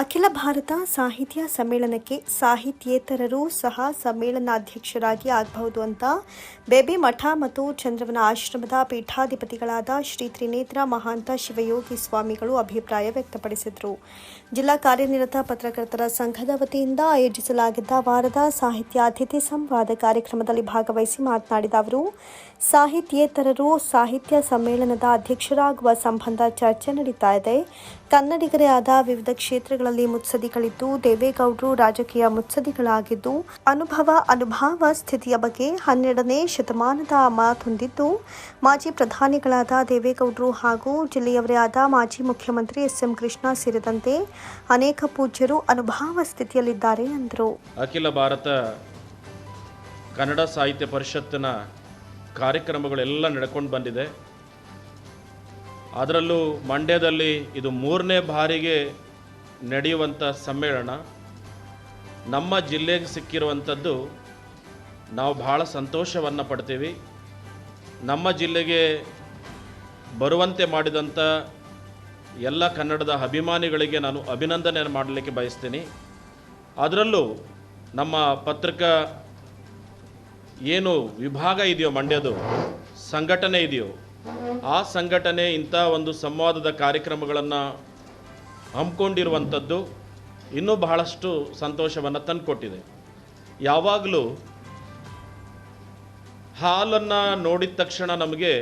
ಅಖಿಲ ಭಾರತ ಸಾಹಿತ್ಯ ಸಮ್ಮೇಳನಕ್ಕೆ ಸಾಹಿತ್ಯೇತರರು ಸಹ ಸಮ್ಮೇಳನಾಧ್ಯಕ್ಷರಾಗಿ ಆಗಬಹುದು ಅಂತ ಬೇಬಿ ಮಠ ಮತ್ತು ಚಂದ್ರವನ ಆಶ್ರಮದ ಪೀಠಾಧಿಪತಿಗಳಾದ ಶ್ರೀ ತ್ರಿನೇತ್ರ ಮಹಾಂತ ಶಿವಯೋಗಿ ಸ್ವಾಮಿಗಳು ಅಭಿಪ್ರಾಯ ವ್ಯಕ್ತಪಡಿಸಿದರು. ಜಿಲ್ಲಾ ಕಾರ್ಯನಿರತ ಪತ್ರಕರ್ತರ ಸಂಘದ ವತಿಯಿಂದ ಆಯೋಜಿಸಲಾಗಿದ್ದ ವಾರದ ಸಾಹಿತ್ಯ ಅತಿಥಿ ಸಂವಾದ ಕಾರ್ಯಕ್ರಮದಲ್ಲಿ ಭಾಗವಹಿಸಿ ಮಾತನಾಡಿದ ಅವರು, ಸಾಹಿತ್ಯೇತರರು ಸಾಹಿತ್ಯ ಸಮ್ಮೇಳನದ ಅಧ್ಯಕ್ಷರಾಗುವ ಸಂಬಂಧ ಚರ್ಚೆ ನಡೀತಾ ಇದೆ. ಕನ್ನಡಿಗರೇ ಆದ ವಿವಿಧ ಕ್ಷೇತ್ರಗಳಲ್ಲಿ ಮುತ್ಸದಿಗಳಿದ್ದು ದೇವೇಗೌಡರು ರಾಜಕೀಯ ಮುತ್ಸದಿಗಳಾಗಿದ್ದು ಅನುಭವ ಅನುಭಾವ ಸ್ಥಿತಿಯ ಬಗ್ಗೆ ಹನ್ನೆರಡನೇ ಶತಮಾನದ ಮಾತೊಂದಿದ್ದು ಮಾಜಿ ಪ್ರಧಾನಿಗಳಾದ ದೇವೇಗೌಡರು ಹಾಗೂ ಜಿಲ್ಲೆಯವರೇ ಆದ ಮಾಜಿ ಮುಖ್ಯಮಂತ್ರಿ ಎಸ್ ಎಂ ಕೃಷ್ಣ ಸೇರಿದಂತೆ ಅನೇಕ ಪೂಜ್ಯರು ಅನುಭಾವ ಸ್ಥಿತಿಯಲ್ಲಿದ್ದಾರೆ ಎಂದರು ಅಖಿಲ ಭಾರತ ಕನ್ನಡ ಸಾಹಿತ್ಯ ಪರಿಷತ್ತಿನ ಕಾರ್ಯಕ್ರಮಗಳೆಲ್ಲ ನಡ್ಕೊಂಡು ಬಂದಿದೆ. ಅದರಲ್ಲೂ ಮಂಡ್ಯದಲ್ಲಿ ಇದು ಮೂರನೇ ಬಾರಿಗೆ ನಡೆಯುವಂಥ ಸಮ್ಮೇಳನ. ನಮ್ಮ ಜಿಲ್ಲೆಗೆ ಸಿಕ್ಕಿರುವಂಥದ್ದು ನಾವು ಭಾಳ ಸಂತೋಷವನ್ನು ಪಡ್ತೀವಿ. ನಮ್ಮ ಜಿಲ್ಲೆಗೆ ಬರುವಂತೆ ಮಾಡಿದಂಥ ಎಲ್ಲ ಕನ್ನಡದ ಅಭಿಮಾನಿಗಳಿಗೆ ನಾನು ಅಭಿನಂದನೆ ಮಾಡಲಿಕ್ಕೆ ಬಯಸ್ತೀನಿ. ಅದರಲ್ಲೂ ನಮ್ಮ ಪತ್ರಿಕಾ ಏನು ವಿಭಾಗ ಇದೆಯೋ ಮಂಡ್ಯದು ಸಂಘಟನೆ ಇದೆಯೋ, ಆ ಸಂಘಟನೆ ಇಂಥ ಒಂದು ಸಂವಾದದ ಕಾರ್ಯಕ್ರಮಗಳನ್ನು ಹಮ್ಮಿಕೊಂಡಿರುವಂಥದ್ದು ಇನ್ನೂ ಬಹಳಷ್ಟು ಸಂತೋಷವನ್ನು ತಂದುಕೊಟ್ಟಿದೆ. ಯಾವಾಗಲೂ ಹಾಲನ್ನು ನೋಡಿದ ತಕ್ಷಣ ನಮಗೆ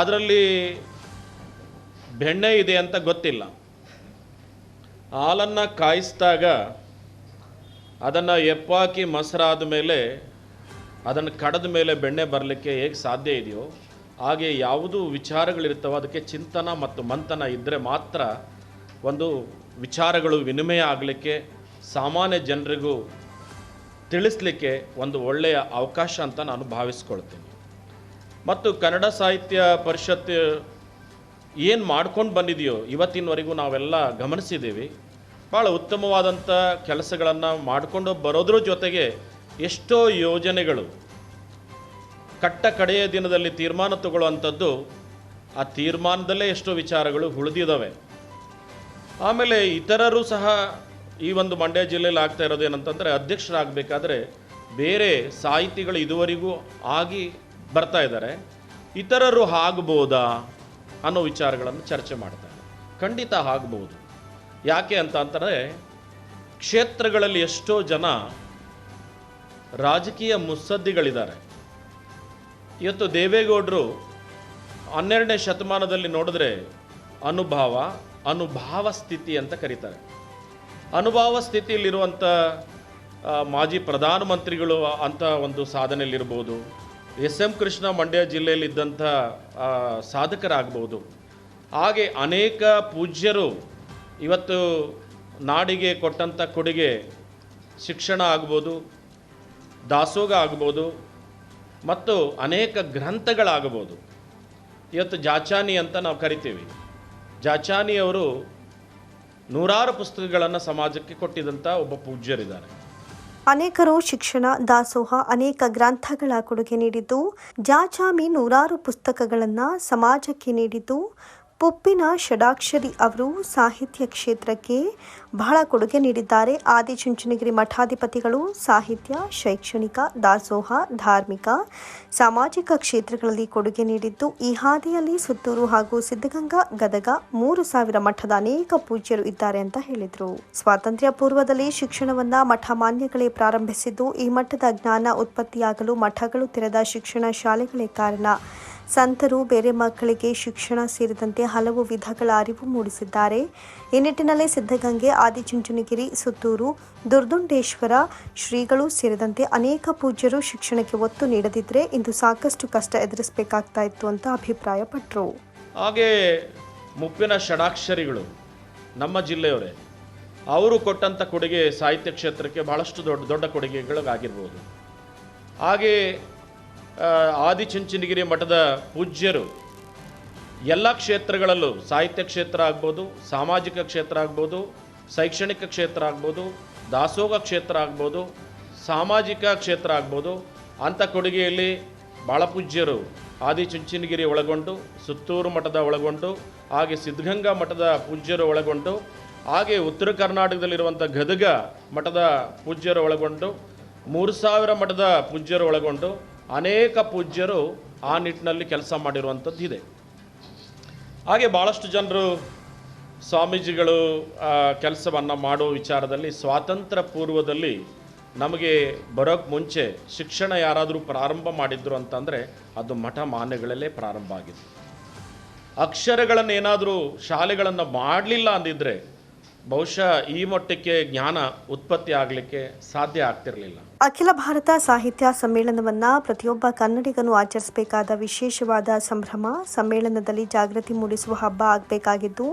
ಅದರಲ್ಲಿ ಬೆಣ್ಣೆ ಇದೆ ಅಂತ ಗೊತ್ತಿಲ್ಲ. ಹಾಲನ್ನು ಕಾಯಿಸಿದಾಗ ಅದನ್ನು ಎಪ್ಪಾಕಿ ಮೊಸರಾದ ಮೇಲೆ ಅದನ್ನು ಕಡದ ಮೇಲೆ ಬೆಣ್ಣೆ ಬರಲಿಕ್ಕೆ ಹೇಗೆ ಸಾಧ್ಯ ಇದೆಯೋ ಹಾಗೆ ಯಾವುದು ವಿಚಾರಗಳಿರ್ತವೋ ಅದಕ್ಕೆ ಚಿಂತನ ಮತ್ತು ಮಂಥನ ಇದ್ದರೆ ಮಾತ್ರ ಒಂದು ವಿಚಾರಗಳು ವಿನಿಮಯ ಆಗಲಿಕ್ಕೆ ಸಾಮಾನ್ಯ ಜನರಿಗೂ ತಿಳಿಸ್ಲಿಕ್ಕೆ ಒಂದು ಒಳ್ಳೆಯ ಅವಕಾಶ ಅಂತ ನಾನು ಭಾವಿಸ್ಕೊಳ್ತೀನಿ. ಮತ್ತು ಕನ್ನಡ ಸಾಹಿತ್ಯ ಪರಿಷತ್ ಏನು ಮಾಡ್ಕೊಂಡು ಬಂದಿದೆಯೋ, ಇವತ್ತಿನವರೆಗೂ ನಾವೆಲ್ಲ ಗಮನಿಸಿದ್ದೀವಿ. ಭಾಳ ಉತ್ತಮವಾದಂಥ ಕೆಲಸಗಳನ್ನು ಮಾಡಿಕೊಂಡು ಬರೋದ್ರ ಜೊತೆಗೆ ಎಷ್ಟೋ ಯೋಜನೆಗಳು. ಕಟ್ಟ ಕಡೆಯ ದಿನದಲ್ಲಿ ತೀರ್ಮಾನ ತಗೊಳ್ಳುವಂಥದ್ದು, ಆ ತೀರ್ಮಾನದಲ್ಲೇ ಎಷ್ಟೋ ವಿಚಾರಗಳು ಉಳಿದಿದ್ದಾವೆ. ಆಮೇಲೆ ಇತರರು ಸಹ ಈ ಒಂದು ಮಂಡ್ಯ ಜಿಲ್ಲೆಯಲ್ಲಿ ಆಗ್ತಾ ಇರೋದು ಏನಂತಂದರೆ, ಅಧ್ಯಕ್ಷರಾಗಬೇಕಾದ್ರೆ ಬೇರೆ ಸಾಹಿತಿಗಳು ಇದುವರೆಗೂ ಆಗಿ ಬರ್ತಾ ಇದ್ದಾರೆ. ಇತರರು ಆಗ್ಬೋದಾ? ಅನ್ನೋ ವಿಚಾರಗಳನ್ನು ಚರ್ಚೆ ಮಾಡ್ತಾರೆ. ಖಂಡಿತ ಆಗ್ಬೋದು ಯಾಕೆ ಅಂತ ಅಂತಂದರೆ, ಕ್ಷೇತ್ರಗಳಲ್ಲಿ ಎಷ್ಟೋ ಜನ ರಾಜಕೀಯ ಮುತ್ಸದ್ದಿಗಳಿದ್ದಾರೆ ಇವತ್ತು ದೇವೇಗೌಡರು ಹನ್ನೆರಡನೇ ಶತಮಾನದಲ್ಲಿ ನೋಡಿದ್ರೆ ಅನುಭಾವ ಅನುಭಾವ ಸ್ಥಿತಿ ಅಂತ ಕರೀತಾರೆ. ಅನುಭಾವ ಸ್ಥಿತಿಯಲ್ಲಿರುವಂಥ ಮಾಜಿ ಪ್ರಧಾನಮಂತ್ರಿಗಳು ಅಂತ ಒಂದು ಸಾಧನೆಯಲ್ಲಿರ್ಬೋದು. ಎಸ್ ಎಂ ಕೃಷ್ಣ ಮಂಡ್ಯ ಜಿಲ್ಲೆಯಲ್ಲಿದ್ದಂಥ ಸಾಧಕರಾಗಬಹುದು ಹಾಗೆ ಅನೇಕ ಪೂಜ್ಯರು ಇವತ್ತು ನಾಡಿಗೆ ಕೊಟ್ಟಂಥ ಕೊಡುಗೆ ಶಿಕ್ಷಣ ಆಗ್ಬೋದು ದಾಸೋಗ ಆಗ್ಬೋದು, ಮತ್ತು ಅನೇಕ ಗ್ರಂಥಗಳಾಗಬಹುದು ಇವತ್ತು ಜಾಚಾನಿ ಅಂತ ನಾವು ಕರಿತೀವಿ. ಜಾಚಾನಿಯವರು ನೂರಾರು ಪುಸ್ತಕಗಳನ್ನು ಸಮಾಜಕ್ಕೆ ಕೊಟ್ಟಿದ್ದಂಥ ಒಬ್ಬ ಪೂಜ್ಯರಿದ್ದಾರೆ. ಅನೇಕರು ಶಿಕ್ಷಣ ದಾಸೋಹ ಅನೇಕ ಗ್ರಂಥಗಳ ಕೊಡುಗೆ ನೀಡಿದ್ದು ಜಾಚಾಮಿ ನೂರಾರು ಪುಸ್ತಕಗಳನ್ನು ಸಮಾಜಕ್ಕೆ ನೀಡಿದ್ದು ಪುಪ್ಪಿನ ಷಡಾಕ್ಷರಿ ಅವರು ಸಾಹಿತ್ಯ ಕ್ಷೇತ್ರಕ್ಕೆ ಬಹಳ ಕೊಡುಗೆ ನೀಡಿದ್ದಾರೆ. ಆದಿಚುಂಚನಗಿರಿ ಮಠಾಧಿಪತಿಗಳು ಸಾಹಿತ್ಯ, ಶೈಕ್ಷಣಿಕ, ದಾಸೋಹ, ಧಾರ್ಮಿಕ, ಸಾಮಾಜಿಕ ಕ್ಷೇತ್ರಗಳಲ್ಲಿ ಕೊಡುಗೆ ನೀಡಿದ್ದು, ಈ ಹಾದಿಯಲ್ಲಿ ಸುತ್ತೂರು ಹಾಗೂ ಸಿದ್ಧಗಂಗಾ, ಗದಗ ಮೂರು ಸಾವಿರ ಮಠದ ಅನೇಕ ಪೂಜ್ಯರು ಇದ್ದಾರೆ ಅಂತ ಹೇಳಿದರು. ಸ್ವಾತಂತ್ರ್ಯ ಪೂರ್ವದಲ್ಲಿ ಶಿಕ್ಷಣವನ್ನ ಮಠ ಮಾನ್ಯಗಳೇ ಪ್ರಾರಂಭಿಸಿದ್ದು, ಈ ಮಠದ ಜ್ಞಾನ ಉತ್ಪತ್ತಿಯಾಗಲು ಮಠಗಳು ತೆರೆದ ಶಿಕ್ಷಣ ಶಾಲೆಗಳೇ ಕಾರಣ. ಸಂತರು, ಬೇರೆ ಮಕ್ಕಳಿಗೆ ಶಿಕ್ಷಣ ಸೇರಿದಂತೆ ಹಲವು ವಿಧಗಳ ಅರಿವು ಮೂಡಿಸಿದ್ದಾರೆ. ಈ ನಿಟ್ಟಿನಲ್ಲಿ ಸಿದ್ಧಗಂಗೆ, ಆದಿಚುಂಚನಗಿರಿ, ಸುತ್ತೂರು, ದುರ್ದುಂಡೇಶ್ವರ ಶ್ರೀಗಳು ಸೇರಿದಂತೆ ಅನೇಕ ಪೂಜ್ಯರು ಶಿಕ್ಷಣಕ್ಕೆ ಒತ್ತು ನೀಡದಿದ್ದರೆ ಇಂದು ಸಾಕಷ್ಟು ಕಷ್ಟ ಎದುರಿಸಬೇಕಾಗ್ತಾ ಇತ್ತು ಅಂತ ಅಭಿಪ್ರಾಯಪಟ್ಟರು ಹಾಗೆ ಮುಪ್ಪಿನ ಷಡಾಕ್ಷರಿಗಳು ನಮ್ಮ ಜಿಲ್ಲೆಯವರೇ, ಅವರು ಕೊಟ್ಟಂಥ ಕೊಡುಗೆ ಸಾಹಿತ್ಯ ಕ್ಷೇತ್ರಕ್ಕೆ ಬಹಳಷ್ಟು ದೊಡ್ಡ ದೊಡ್ಡ ಕೊಡುಗೆಗಳಿಗಾಗಿರ್ಬೋದು. ಹಾಗೆ ಆದಿಚುಂಚನಗಿರಿ ಮಠದ ಪೂಜ್ಯರು ಎಲ್ಲ ಕ್ಷೇತ್ರಗಳಲ್ಲೂ ಸಾಹಿತ್ಯ ಕ್ಷೇತ್ರ ಆಗ್ಬೋದು, ಸಾಮಾಜಿಕ ಕ್ಷೇತ್ರ ಆಗ್ಬೋದು, ಶೈಕ್ಷಣಿಕ ಕ್ಷೇತ್ರ ಆಗ್ಬೋದು ದಾಸೋಗ ಕ್ಷೇತ್ರ ಆಗ್ಬೋದು, ಸಾಮಾಜಿಕ ಕ್ಷೇತ್ರ ಆಗ್ಬೋದು. ಅಂಥ ಕೊಡುಗೆಯಲ್ಲಿ ಭಾಳ ಪೂಜ್ಯರು ಆದಿಚುಂಚನಗಿರಿ ಒಳಗೊಂಡು, ಸುತ್ತೂರು ಮಠದ ಒಳಗೊಂಡು, ಹಾಗೆ ಸಿದ್ಧಗಂಗಾ ಮಠದ ಪೂಜ್ಯರು ಒಳಗೊಂಡು, ಹಾಗೆ ಉತ್ತರ ಕರ್ನಾಟಕದಲ್ಲಿರುವಂಥ ಗದಗ ಮಠದ ಪೂಜ್ಯರು ಒಳಗೊಂಡು, ಮೂರು ಸಾವಿರ ಮಠದ ಪೂಜ್ಯರು ಒಳಗೊಂಡು ಅನೇಕ ಪೂಜ್ಯರು ಆ ನಿಟ್ಟಿನಲ್ಲಿ ಕೆಲಸ ಮಾಡಿರುವಂಥದ್ದು ಇದೆ. ಹಾಗೆ ಭಾಳಷ್ಟು ಜನರು ಸ್ವಾಮೀಜಿಗಳು ಕೆಲಸವನ್ನು ಮಾಡೋ ವಿಚಾರದಲ್ಲಿ ಸ್ವಾತಂತ್ರ್ಯ ಪೂರ್ವದಲ್ಲಿ ನಮಗೆ ಬರೋಕ್ಕೆ ಮುಂಚೆ ಶಿಕ್ಷಣ ಯಾರಾದರೂ ಪ್ರಾರಂಭ ಮಾಡಿದ್ರು ಅಂತಂದರೆ ಅದು ಮಠ ಮಾನ್ಯಗಳಲ್ಲೇ ಪ್ರಾರಂಭ ಆಗಿದೆ ಅಕ್ಷರಗಳನ್ನು ಏನಾದರೂ ಶಾಲೆಗಳನ್ನು ಮಾಡಲಿಲ್ಲ ಅಂದಿದ್ರೆ ಬಹುಶಃ ಈ ಮಟ್ಟಕ್ಕೆ ಜ್ಞಾನ ಉತ್ಪತ್ತಿ ಆಗಲಿಕ್ಕೆ ಸಾಧ್ಯ ಆಗ್ತಿರಲಿಲ್ಲ. ಅಖಿಲ ಭಾರತ ಸಾಹಿತ್ಯ ಸಮ್ಮೇಳನವನ್ನ ಪ್ರತಿಯೊಬ್ಬ ಕನ್ನಡಿಗನು ಆಚರಿಸಬೇಕಾದ ವಿಶೇಷವಾದ ಸಂಭ್ರಮ, ಸಮ್ಮೇಳನದಲ್ಲಿ ಜಾಗೃತಿ ಮೂಡಿಸುವ ಹಬ್ಬ ಆಗಬೇಕಾಗಿದ್ದು,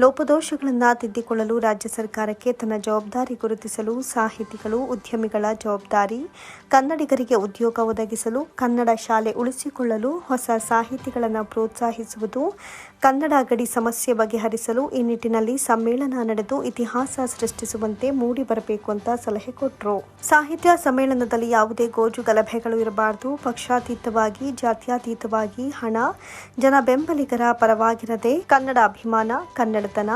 ಲೋಪದೋಷಗಳನ್ನು ತಿದ್ದಿಕೊಳ್ಳಲು ರಾಜ್ಯ ಸರ್ಕಾರಕ್ಕೆ ತನ್ನ ಜವಾಬ್ದಾರಿ ಗುರುತಿಸಲು ಸಾಹಿತಿಗಳು, ಉದ್ಯಮಿಗಳ ಜವಾಬ್ದಾರಿ, ಕನ್ನಡಿಗರಿಗೆ ಉದ್ಯೋಗ ಒದಗಿಸಲು, ಕನ್ನಡ ಶಾಲೆ ಉಳಿಸಿಕೊಳ್ಳಲು ಹೊಸ ಸಾಹಿತಿಗಳನ್ನು ಪ್ರೋತ್ಸಾಹಿಸುವುದು ಕನ್ನಡ ಗಡಿ ಸಮಸ್ಯೆ ಬಗೆಹರಿಸಲು ಈ ನಿಟ್ಟಿನಲ್ಲಿ ಸಮ್ಮೇಳನ ನಡೆದು ಇತಿಹಾಸ ಸೃಷ್ಟಿಸುವಂತೆ ಮೂಡಿ ಬರಬೇಕು ಅಂತ ಸಲಹೆ ಕೊಟ್ಟರು ಸಾಹಿತ್ಯ ಸಮ್ಮೇಳನದಲ್ಲಿ ಯಾವುದೇ ಗೋಜು ಗಲಭೆಗಳು ಇರಬಾರದು. ಪಕ್ಷಾತೀತವಾಗಿ, ಜಾತ್ಯಾತೀತವಾಗಿ ಹಣ, ಜನ ಬೆಂಬಲಿಗರ ಪರವಾಗಿರದೆ ಕನ್ನಡ ಅಭಿಮಾನ, ಕನ್ನಡತನ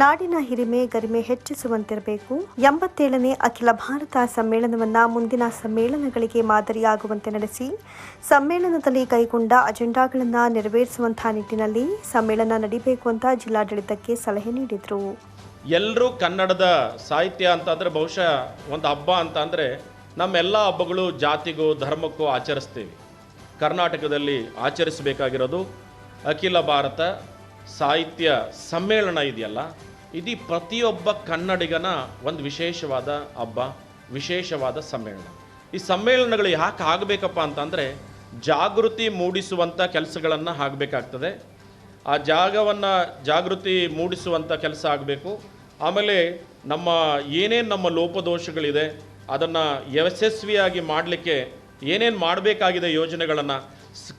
ನಾಡಿನ ಹಿರಿಮೆ, ಗರಿಮೆ ಹೆಚ್ಚಿಸುವಂತಿರಬೇಕು. ಎಂಬತ್ತೇಳನೇ ಅಖಿಲ ಭಾರತ ಸಮ್ಮೇಳನವನ್ನ ಮುಂದಿನ ಸಮ್ಮೇಳನಗಳಿಗೆ ಮಾದರಿಯಾಗುವಂತೆ ನಡೆಸಿ, ಸಮ್ಮೇಳನದಲ್ಲಿ ಕೈಗೊಂಡ ಅಜೆಂಡಾಗಳನ್ನು ನೆರವೇರಿಸುವಂತಹ ನಿಟ್ಟಿನಲ್ಲಿ ಸಮ್ಮೇಳನ ನಡೀಬೇಕು ಅಂತ ಜಿಲ್ಲಾಡಳಿತಕ್ಕೆ ಸಲಹೆ ನೀಡಿದರು. ಎಲ್ಲರೂ ಕನ್ನಡದ ಸಾಹಿತ್ಯ ಅಂತಂದರೆ ಬಹುಶಃ ಒಂದು ಹಬ್ಬ ಅಂತ ಅಂದರೆ ನಮ್ಮೆಲ್ಲ ಹಬ್ಬಗಳು ಜಾತಿಗೂ, ಧರ್ಮಕ್ಕೂ ಆಚರಿಸ್ತೀವಿ. ಕರ್ನಾಟಕದಲ್ಲಿ ಆಚರಿಸಬೇಕಾಗಿರೋದು ಅಖಿಲ ಭಾರತ ಸಾಹಿತ್ಯ ಸಮ್ಮೇಳನ ಇದೆಯಲ್ಲ? ಇದು ಪ್ರತಿಯೊಬ್ಬ ಕನ್ನಡಿಗನ ಒಂದು ವಿಶೇಷವಾದ ಹಬ್ಬ, ವಿಶೇಷವಾದ ಸಮ್ಮೇಳನ. ಈ ಸಮ್ಮೇಳನಗಳು ಯಾಕೆ ಆಗಬೇಕಪ್ಪ ಅಂತಂದರೆ, ಜಾಗೃತಿ ಮೂಡಿಸುವಂಥ ಕೆಲಸಗಳನ್ನು ಆಗಬೇಕಾಗ್ತದೆ. ಆ ಜಾಗವನ್ನು ಜಾಗೃತಿ ಮೂಡಿಸುವಂಥ ಕೆಲಸ ಆಗಬೇಕು. ಆಮೇಲೆ ನಮ್ಮ ಏನೇನು ನಮ್ಮ ಲೋಪದೋಷಗಳಿದೆ, ಅದನ್ನು ಯಶಸ್ವಿಯಾಗಿ ಮಾಡಲಿಕ್ಕೆ ಏನೇನು ಮಾಡಬೇಕಾಗಿದೆ ಯೋಜನೆಗಳನ್ನು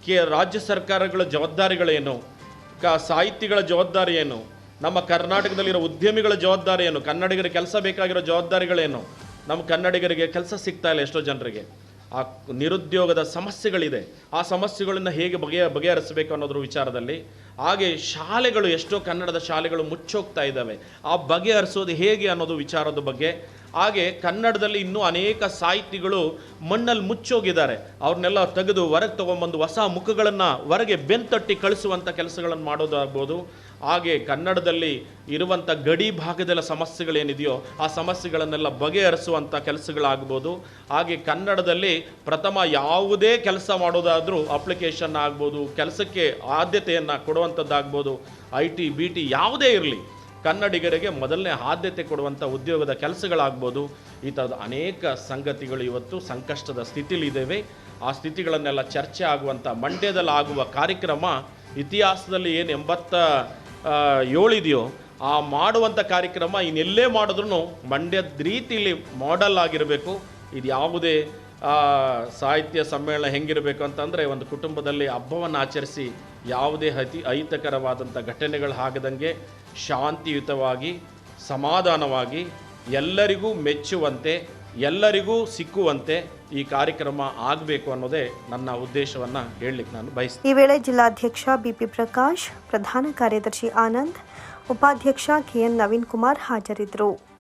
ಕೆ, ರಾಜ್ಯ ಸರ್ಕಾರಗಳ ಜವಾಬ್ದಾರಿಗಳೇನು ಕ ಸಾಹಿತಿಗಳ ಜವಾಬ್ದಾರಿ ಏನು? ನಮ್ಮ ಕರ್ನಾಟಕದಲ್ಲಿರೋ ಉದ್ಯಮಿಗಳ ಜವಾಬ್ದಾರಿ ಏನು? ಕನ್ನಡಿಗರ ಕೆಲಸ ಬೇಕಾಗಿರೋ ಜವಾಬ್ದಾರಿಗಳೇನು? ನಮ್ಮ ಕನ್ನಡಿಗರಿಗೆ ಕೆಲಸ ಸಿಗ್ತಾ ಇಲ್ಲ ಎಷ್ಟೋ ಜನರಿಗೆ. ಆ ನಿರುದ್ಯೋಗದ ಸಮಸ್ಯೆಗಳಿದೆ. ಆ ಸಮಸ್ಯೆಗಳನ್ನು ಹೇಗೆ ಬಗೆಯ ಬಗೆಹರಿಸಬೇಕು ಅನ್ನೋದ್ರ ವಿಚಾರದಲ್ಲಿ ಹಾಗೆ ಶಾಲೆಗಳು ಎಷ್ಟೋ ಕನ್ನಡದ ಶಾಲೆಗಳು ಮುಚ್ಚೋಗ್ತಾ ಇದ್ದಾವೆ. ಆ ಬಗೆಹರಿಸೋದು ಹೇಗೆ ಅನ್ನೋದು ವಿಚಾರದ ಬಗ್ಗೆ ಹಾಗೆ ಕನ್ನಡದಲ್ಲಿ ಇನ್ನೂ ಅನೇಕ ಸಾಹಿತಿಗಳು ಮಣ್ಣಲ್ಲಿ ಮುಚ್ಚೋಗಿದ್ದಾರೆ. ಅವ್ರನ್ನೆಲ್ಲ ತೆಗೆದು ಹೊರಗೆ ತೊಗೊಂಬಂದು ಹೊಸ ಮುಖಗಳನ್ನು ಹೊರಗೆ ಬೆಂತಟ್ಟಿ ಕಳಿಸುವಂಥ ಕೆಲಸಗಳನ್ನು ಮಾಡೋದಾಗ್ಬೋದು. ಹಾಗೆ ಕನ್ನಡದಲ್ಲಿ ಇರುವಂಥ ಗಡಿ ಭಾಗದಲ್ಲ ಸಮಸ್ಯೆಗಳೇನಿದೆಯೋ ಆ ಸಮಸ್ಯೆಗಳನ್ನೆಲ್ಲ ಬಗೆಹರಿಸುವಂಥ ಕೆಲಸಗಳಾಗ್ಬೋದು. ಹಾಗೆ ಕನ್ನಡದಲ್ಲಿ ಪ್ರಥಮ ಯಾವುದೇ ಕೆಲಸ ಮಾಡೋದಾದರೂ ಅಪ್ಲಿಕೇಶನ್ ಆಗ್ಬೋದು. ಕೆಲಸಕ್ಕೆ ಆದ್ಯತೆಯನ್ನು ಕೊಡುವಂಥದ್ದಾಗ್ಬೋದು ಐ ಟಿ ಬಿ ಟಿ ಯಾವುದೇ ಇರಲಿ. ಕನ್ನಡಿಗರಿಗೆ ಮೊದಲನೇ ಆದ್ಯತೆ ಕೊಡುವಂಥ ಉದ್ಯೋಗದ ಕೆಲಸಗಳಾಗ್ಬೋದು. ಈ ಥರದ ಅನೇಕ ಸಂಗತಿಗಳು ಇವತ್ತು ಸಂಕಷ್ಟದ ಸ್ಥಿತಿಲಿದ್ದೇವೆ ಆ ಸ್ಥಿತಿಗಳನ್ನೆಲ್ಲ ಚರ್ಚೆ ಆಗುವಂಥ ಮಂಡ್ಯದಲ್ಲಿ ಆಗುವ ಕಾರ್ಯಕ್ರಮ ಇತಿಹಾಸದಲ್ಲಿ ಏನು ಎಂಬತ್ತ ಏಳಿದೆಯೋ, ಆ ಮಾಡುವಂಥ ಕಾರ್ಯಕ್ರಮ ಇನ್ನೆಲ್ಲೇ ಮಾಡಿದ್ರೂ ಮಂಡ್ಯದ ರೀತಿಯಲ್ಲಿ ಮಾಡೆಲ್ ಆಗಿರಬೇಕು. ಇದು ಯಾವುದೇ ಸಾಹಿತ್ಯ ಸಮ್ಮೇಳನ ಹೆಂಗಿರಬೇಕು ಅಂತಂದರೆ ಒಂದು ಕುಟುಂಬದಲ್ಲಿ ಹಬ್ಬವನ್ನು ಆಚರಿಸಿ ಯಾವುದೇ ಅತಿ ಅಹಿತಕರವಾದಂಥ ಘಟನೆಗಳು ಆಗದಂಗೆ ಶಾಂತಿಯುತವಾಗಿ, ಸಮಾಧಾನವಾಗಿ, ಎಲ್ಲರಿಗೂ ಮೆಚ್ಚುವಂತೆ, ಎಲ್ಲರಿಗೂ ಸಿಕ್ಕುವಂತೆ ಈ ಕಾರ್ಯಕ್ರಮ ಆಗಬೇಕು ಅನ್ನೋದೇ ನನ್ನ ಉದ್ದೇಶವನ್ನು ಹೇಳಲಿಕ್ಕೆ ನಾನು ಬಯಸ್ತೀನಿ. ಈ ವೇಳೆ ಜಿಲ್ಲಾಧ್ಯಕ್ಷ ಬಿಪಿ ಪ್ರಕಾಶ್, ಪ್ರಧಾನ ಕಾರ್ಯದರ್ಶಿ ಆನಂದ್, ಉಪಾಧ್ಯಕ್ಷ ಕೆಎನ್ ನವೀನ್ ಕುಮಾರ್ ಹಾಜರಿದ್ದರು.